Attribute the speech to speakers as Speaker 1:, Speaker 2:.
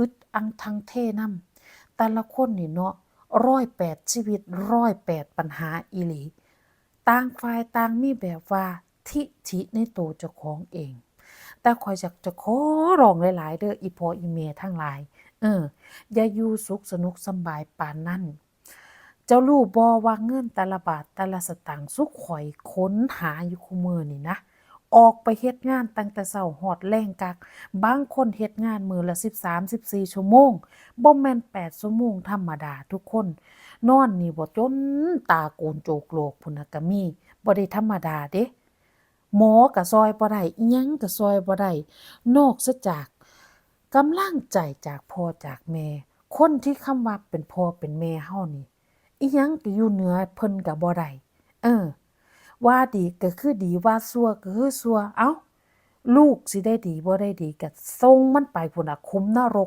Speaker 1: อึดอังทังเทนํแต่ละคนนี่เนาะร้อยแปดชีวิตร้อยแปดปัญหาอีหลี ต่างฝ่ายต่างมีแบบว่าทิฐิในตัวเจ้าของเอง แต่ข่อยอยากจะขอร้องหลายๆเด้ออีพออีเมทั้งหลาย เออ อย่าอยู่สุขสนุกสบายปานนั้นเจ้ารู้บ่ว่าเงินแต่ละบาทแต่ละสตางค์สุขข่อยค้นหาอยู่คุมื้อนี่นะ ออกไปเฮ็ดงานตั้งแต่เช้าฮอดแลงกัก บางคนเฮ็ดงานมือละ 13-14 ชั่วโมงบ่แม่น8ชั่วโมงธรรมดาทุกคน นอนนี่บ่จนตาโกนโจกโลกพุ่นน่ะก็มีบ่ได้ธรรมดาเด้หมอก็ซอยบ่ได้อิหยังก็ซอยบ่ได้นอกซะจากกำลังใจจากพ่อจากแม่ คนที่คำว่าเป็นพ่อเป็นแม่เฮานี่อิหยังก็อยู่เหนือเพิ่นก็บ่ได้เออ ว่าดีก็คือดีว่าซัวก็คือซัวเอ้า ลูกสิได้ดีบ่ได้ดีก็ส่งมันไปพุ่นน่ะคุ้มนรก